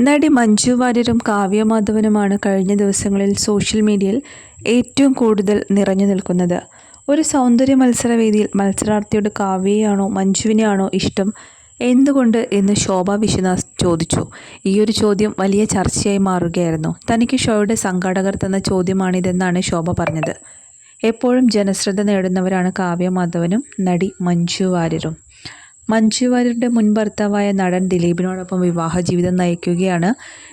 നടി മഞ്ജു വാര്യരും കാവ്യമാധവനുമാണ് കഴിഞ്ഞ ദിവസങ്ങളിൽ സോഷ്യൽ മീഡിയയിൽ ഏറ്റവും കൂടുതൽ നിറഞ്ഞു നിൽക്കുന്നത്. ഒരു സൗന്ദര്യ മത്സരവേദിയിൽ മത്സരാർത്ഥിയുടെ കാവ്യയാണോ മഞ്ജുവിനെയാണോ ഇഷ്ടം? എന്തുകൊണ്ട് എന്ന് ശോഭ വിശ്വനാഥ് ചോദിച്ചു. ഈ ഒരു ചോദ്യം വലിയ ചർച്ചയായി മാറുകയായിരുന്നു. തനിക്ക് ഷോയുടെ സംഘാടകർ തന്ന ചോദ്യമാണിതെന്നാണ് ശോഭ പറഞ്ഞത്. എപ്പോഴും ജനശ്രദ്ധ നേടുന്നവരാണ് കാവ്യ മാധവനും നടി മഞ്ജു വാര്യരും. മഞ്ജു വാര്യരുടെ മുൻ ഭർത്താവായ നടൻ ദിലീപിനോടൊപ്പം വിവാഹ ജീവിതം നയിക്കുകയാണ്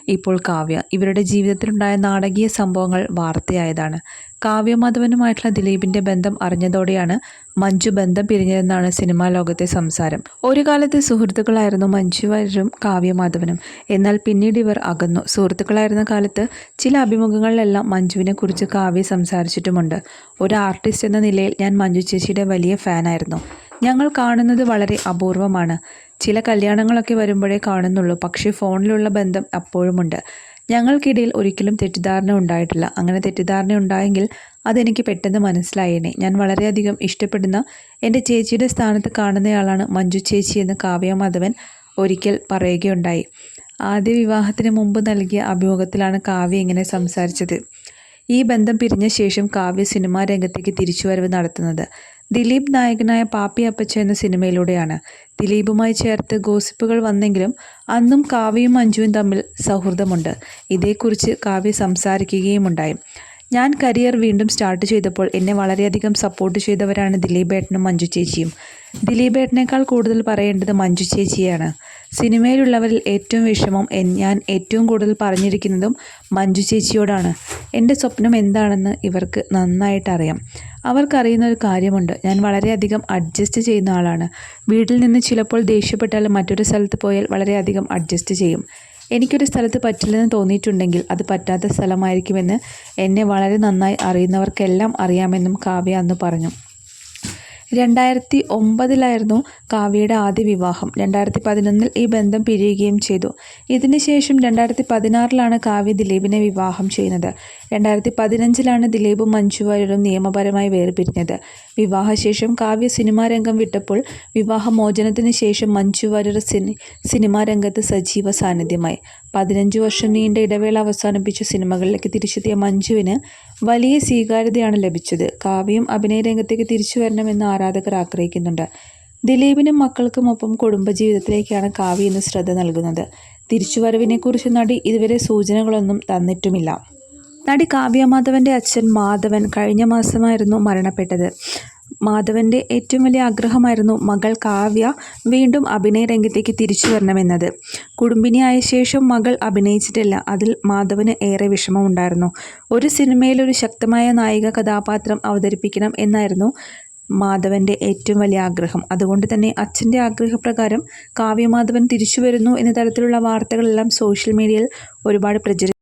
ഇപ്പോൾ കാവ്യ. ഇവരുടെ ജീവിതത്തിലുണ്ടായ നാടകീയ സംഭവങ്ങൾ വാർത്തയായതാണ്. കാവ്യമാധവനുമായിട്ടുള്ള ദിലീപിന്റെ ബന്ധം അറിഞ്ഞതോടെയാണ് മഞ്ജു ബന്ധം പിരിഞ്ഞതെന്നാണ് സിനിമാ ലോകത്തെ സംസാരം. ഒരു കാലത്ത് സുഹൃത്തുക്കളായിരുന്നു മഞ്ജുവരും കാവ്യമാധവനും. എന്നാൽ പിന്നീട് ഇവർ അകന്നു. സുഹൃത്തുക്കളായിരുന്ന കാലത്ത് ചില അഭിമുഖങ്ങളിലെല്ലാം മഞ്ജുവിനെ കുറിച്ച് കാവ്യ സംസാരിച്ചിട്ടുമുണ്ട്. ഒരു ആർട്ടിസ്റ്റ് എന്ന നിലയിൽ ഞാൻ മഞ്ജു ചേച്ചിയുടെ വലിയ ഫാനായിരുന്നു. ഞങ്ങൾ കാണുന്നത് വളരെ അപൂർവമാണ്. ചില കല്യാണങ്ങളൊക്കെ വരുമ്പോഴേ കാണുന്നുള്ളൂ. പക്ഷേ ഫോണിലുള്ള ബന്ധം അപ്പോഴുമുണ്ട്. ഞങ്ങൾക്കിടയിൽ ഒരിക്കലും തെറ്റിദ്ധാരണ ഉണ്ടായിട്ടില്ല. അങ്ങനെ തെറ്റിദ്ധാരണ ഉണ്ടായെങ്കിൽ അതെനിക്ക് പെട്ടെന്ന് മനസ്സിലായേനെ. ഞാൻ വളരെയധികം ഇഷ്ടപ്പെടുന്ന എന്റെ ചേച്ചിയുടെ സ്ഥാനത്ത് കാണുന്നയാളാണ് മഞ്ജു ചേച്ചി എന്ന് കാവ്യ മാധവൻ ഒരിക്കൽ പറയുകയുണ്ടായി. ആദ്യ വിവാഹത്തിന് മുമ്പ് നൽകിയ അഭിമുഖത്തിലാണ് കാവ്യ ഇങ്ങനെ സംസാരിച്ചത്. ഈ ബന്ധം പിരിഞ്ഞ ശേഷം കാവ്യ സിനിമാ രംഗത്തേക്ക് തിരിച്ചുവരവ് നടത്തുന്നത്. ദിലീപ് നായകനായ പാപ്പി അപ്പച്ച എന്ന സിനിമയിലൂടെയാണ്. ദിലീപുമായി ചേർത്ത് ഗോസിപ്പുകൾ വന്നെങ്കിലും അന്നും കാവ്യയും മഞ്ജുവും തമ്മിൽ സൗഹൃദമുണ്ട്. ഇതേക്കുറിച്ച് കാവ്യ സംസാരിക്കുകയുമുണ്ടായി. ഞാൻ കരിയർ വീണ്ടും സ്റ്റാർട്ട് ചെയ്തപ്പോൾ എന്നെ വളരെയധികം സപ്പോർട്ട് ചെയ്തവരാണ് ദിലീപേട്ടനും മഞ്ജു ചേച്ചിയും. ദിലീപേട്ടനേക്കാൾ കൂടുതൽ പറയേണ്ടത് മഞ്ജു ചേച്ചിയാണ്. സിനിമയിലുള്ളവരിൽ ഏറ്റവും വിഷമം ഞാൻ ഏറ്റവും കൂടുതൽ പറഞ്ഞിരിക്കുന്നതും മഞ്ജു ചേച്ചിയോടാണ്. എന്റെ സ്വപ്നം എന്താണെന്ന് ഇവർക്ക് നന്നായിട്ടറിയാം. അവർക്കറിയുന്ന ഒരു കാര്യമുണ്ട്. ഞാൻ വളരെയധികം അഡ്ജസ്റ്റ് ചെയ്യുന്ന ആളാണ്. വീട്ടിൽ നിന്ന് ചിലപ്പോൾ ദേഷ്യപ്പെട്ടാൽ മറ്റൊരു സ്ഥലത്ത് പോയാൽ വളരെയധികം അഡ്ജസ്റ്റ് ചെയ്യും. എനിക്കൊരു സ്ഥലത്ത് പറ്റില്ലെന്ന് തോന്നിയിട്ടുണ്ടെങ്കിൽ അത് പറ്റാത്ത സ്ഥലമായിരിക്കുമെന്ന് എന്നെ വളരെ നന്നായി അറിയുന്നവർക്കെല്ലാം അറിയാമെന്നും കാവ്യ അന്ന് പറഞ്ഞു. രണ്ടായിരത്തി ഒമ്പതിലായിരുന്നു കാവ്യയുടെ ആദ്യ വിവാഹം. രണ്ടായിരത്തി പതിനൊന്നിൽ ഈ ബന്ധം പിരിയുകയും ചെയ്തു. ഇതിനുശേഷം രണ്ടായിരത്തി പതിനാറിലാണ് കാവ്യ ദിലീപിനെ വിവാഹം ചെയ്യുന്നത്. രണ്ടായിരത്തി പതിനഞ്ചിലാണ് ദിലീപും മഞ്ജു വാര്യരും നിയമപരമായി വേർപിരിഞ്ഞത്. വിവാഹശേഷം കാവ്യ സിനിമാ രംഗം വിട്ടപ്പോൾ വിവാഹമോചനത്തിന് ശേഷം മഞ്ജു വാര്യർ സിനി സിനിമാ രംഗത്ത് സജീവ സാന്നിധ്യമായി. പതിനഞ്ച് വർഷം നീണ്ട ഇടവേള അവസാനിപ്പിച്ച സിനിമകളിലേക്ക് തിരിച്ചെത്തിയ മഞ്ജുവിന് വലിയ സ്വീകാര്യതയാണ് ലഭിച്ചത്. കാവ്യം അഭിനയ രംഗത്തേക്ക് തിരിച്ചു വരണമെന്ന് ആരാധകർ ആഗ്രഹിക്കുന്നുണ്ട്. ദിലീപിനും മക്കൾക്കുമൊപ്പം കുടുംബജീവിതത്തിലേക്കാണ് കാവ്യ ഇന്ന് ശ്രദ്ധ നൽകുന്നത്. തിരിച്ചുവരവിനെക്കുറിച്ച് നടി ഇതുവരെ സൂചനകളൊന്നും തന്നിട്ടുമില്ല. നടി കാവ്യമാധവന്റെ അച്ഛൻ മാധവൻ കഴിഞ്ഞ മാസമായിരുന്നു മരണപ്പെട്ടത്. മാധവന്റെ ഏറ്റവും വലിയ ആഗ്രഹമായിരുന്നു മകൾ കാവ്യ വീണ്ടും അഭിനയ രംഗത്തേക്ക് തിരിച്ചു വരണമെന്നത്. കുടുംബിനിയായ ശേഷം മകൾ അഭിനയിച്ചിട്ടില്ല. അതിൽ മാധവന് ഏറെ വിഷമമുണ്ടായിരുന്നു. ഒരു സിനിമയിൽ ഒരു ശക്തമായ നായിക കഥാപാത്രം അവതരിപ്പിക്കണം എന്നായിരുന്നു മാധവന്റെ ഏറ്റവും വലിയ ആഗ്രഹം. അതുകൊണ്ട് തന്നെ അച്ഛന്റെ ആഗ്രഹപ്രകാരം കാവ്യമാധവൻ തിരിച്ചു വരുന്നു എന്ന തരത്തിലുള്ള വാർത്തകളെല്ലാം സോഷ്യൽ മീഡിയയിൽ ഒരുപാട് പ്രചരി